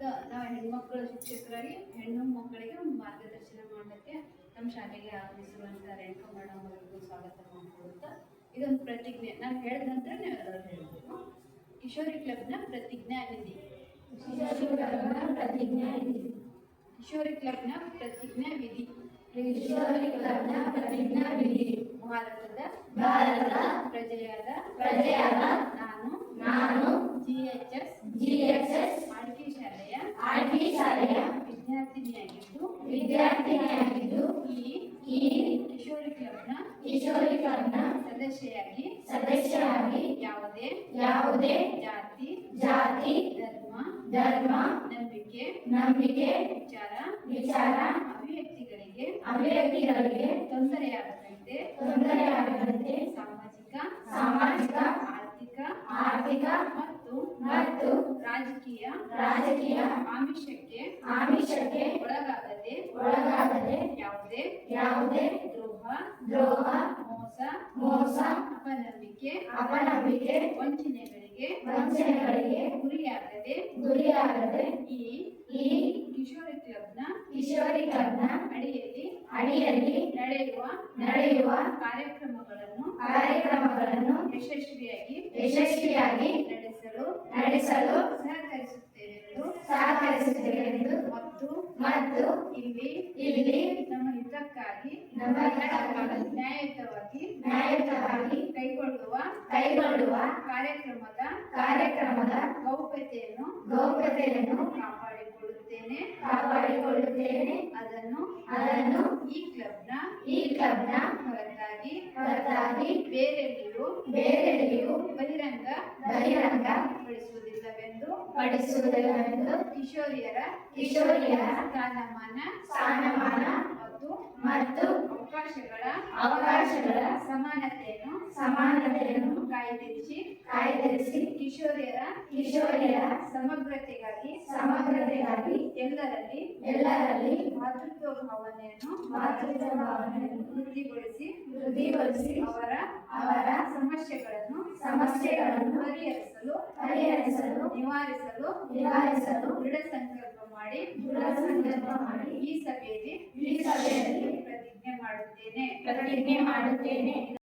ನಾವು ಹೆಣ್ಮಕ್ಳು ಶಿಕ್ಷಕರಾಗಿ ಹೆಣ್ಣು ಮಕ್ಕಳಿಗೆ ಒಂದು ಮಾರ್ಗದರ್ಶನ ಮಾಡೋಕ್ಕೆ ನಮ್ಮ ಶಾಲೆಗೆ ಆಗಮಿಸಿರುವಂಥ ರೇಣುಕಾ ಮೇಡಮ್ ಅವರಿಗೂ ಸ್ವಾಗತ ಮಾಡಿಕೊಡುತ್ತಾ ಇದೊಂದು ಪ್ರತಿಜ್ಞೆ. ನಾನು ಹೇಳಿದ ನಂತರ ನೀವೆಲ್ಲರೂ ಹೇಳಬೇಕು. ಕಿಶೋರಿ ಕ್ಲಬ್ನ ಪ್ರತಿಜ್ಞಾ ನಿಧಿ. ಪ್ರತಿಜ್ಞೆ ಕಿಶೋರಿ ಕ್ಲಬ್ನ ಪ್ರತಿಜ್ಞಾ ವಿಧಿ ಕಿಶೋರಿ ಕ್ಲಬ್ನ ಪ್ರತಿಜ್ಞಾ ವಿಧಿ ಭಾರತದ ಭಾರತದ ಪ್ರಜೆಯಾದ ಪ್ರಜೆಯಾದ ನಾನು ನಾನು ಜಿ ಎಚ್ ವಿದ್ಯಾರ್ಥಿನಿಯಾಗಿದ್ದು ಈ ಕಿಶೋರಿ ಕ್ಲಬ್ನ ಕಿಶೋರಿ ಕ್ಲಬ್ನ ಸದಸ್ಯೆಯಾಗಿ ಸದಸ್ಯರಾಗಿ ಯಾವುದೇ ಯಾವುದೇ ಜಾತಿ ಜಾತಿ ಧರ್ಮ ಧರ್ಮ ನಂಬಿಕೆ ನಂಬಿಕೆ ವಿಚಾರ ವಿಚಾರ ಅಭಿವ್ಯಕ್ತಿಗಳಿಗೆ ಅಭಿವ್ಯಕ್ತಿಗಳಿಗೆ ತೊಂದರೆಯಾಗದಂತೆ ತೊಂದರೆಯಾಗದಂತೆ ಸಾಮಾಜಿಕ ಸಾಮಾಜಿಕ ಆರ್ಥಿಕ ಆರ್ಥಿಕ ಮತ್ತು ರಾಜಕೀಯ ರಾಜಕೀಯ ಆಮಿಷಕ್ಕೆ ಆಮಿಷಕ್ಕೆ ಒಳಗಾಗದೆ ಒಳಗಾಗದೆ ಯಾವುದೇ ಯಾವುದೇ ದ್ರೋಹ ದ್ರೋಹ ಮೋಸ ಮೋಸ ಅಪನಂಬಿಕೆ ಅಪನಂಬಿಕೆ ವಂಚನೆಗಳಿಗೆ ವಂಚನೆಗಳಿಗೆ ಗುರಿಯಾಗದೆ ಗುರಿಯಾಗದೆ ಈ ಈ ಕಿಶೋರಿ ಕ್ಲಬ್ನ ಕಿಶೋರಿ ಕ್ಲಬ್ನ ಅಡಿಯಲ್ಲಿ ಅಡಿಯಲ್ಲಿ ನಡೆಯುವ ನಡೆಯುವ ಕಾರ್ಯಕ್ರಮಗಳನ್ನು ಕಾರ್ಯಕ್ರಮಗಳನ್ನು ಯಶಸ್ವಿಯಾಗಿ ಯಶಸ್ವಿಯಾಗಿ ನಡೆಸಲು ಸಹಕರಿಸುತ್ತೇವೆ ಎಂದು ಮತ್ತು ಮತ್ತು ಇಲ್ಲಿ ಇಲ್ಲಿ ನಮ್ಮ ಹಿತಕ್ಕಾಗಿ ನಮ್ಮ ಹಿತಕ್ಕಾಗಿ ನ್ಯಾಯಯುತವಾಗಿ ನ್ಯಾಯಯುತವಾಗಿ ಕೈಗೊಳ್ಳುವ ಕೈಗೊಳ್ಳುವ ಕಾರ್ಯಕ್ರಮದ ಕಾರ್ಯಕ್ರಮದ ಗೌಪ್ಯತೆಯನ್ನು ಗೌಪ್ಯತೆಯನ್ನು ಕಾಪಾಡಿಕೊಳ್ಳುತ್ತೇನೆ. ಕಾಪಾಡಿಕೊಳ್ಳುತ್ತೇನೆ. ಅದನ್ನು ಅದನ್ನು ಈ ಕ್ಲಬ್ನ ಈ ಕ್ಲಬ್ನ ಹೊರತಾಗಿ ಹೊರತಾಗಿ ಬೇರೆಲ್ಲಿಯೂ ಬೇರೆಡೆಯೂ ಪಡಿಸುವುದಿಲ್ಲವೆಂದು ಕಿಶೋರಿಯರ ಕಿಶೋರಿಯರ ಸ್ಥಾನಮಾನ ಸ್ಥಾನಮಾನ ಮತ್ತು ಮತ್ತು ಅವಕಾಶಗಳ ಅವಕಾಶಗಳ ಸಮಾನತೆಯನ್ನು ಸಮಾನತೆಯನ್ನು ಕಾಯ್ದಿರಿಸಿ ಕಾಯ್ದಿರಿಸಿ ಕಿಶೋರಿಯರ ಕಿಶೋರಿಯರ ಸಮಗ್ರತೆಗಾಗಿ ಸಮಗ್ರತೆಗಾಗಿ ಎಲ್ಲರಲ್ಲಿ ಎಲ್ಲರಲ್ಲಿ ಮಾತೃತ್ವ ಭಾವನೆಯನ್ನು ಮಾತೃತ್ವ ಭಾವನೆಯನ್ನು ವೃದ್ಧಿಗೊಳಿಸಿ ವೃದ್ಧಿಗೊಳಿಸಿ ಅವರ ಸಮಸ್ಯೆಗಳನ್ನು ಪರಿಹರಿಸಲು ಪರಿಹರಿಸಲು ನಿವಾರಿಸಲು ನಿವಾರಿಸಲು ದೃಢ ಸಂಕಲ್ಪ ಮಾಡಿ ದೃಢ ಸಂಕಲ್ಪ ಮಾಡಿ ಈ ಸಭೆಯಲ್ಲಿ ಈ ಸಭೆಯಲ್ಲಿ ಪ್ರತಿಜ್ಞೆ ಮಾಡುತ್ತೇನೆ. ಪ್ರತಿಜ್ಞೆ ಮಾಡುತ್ತೇನೆ.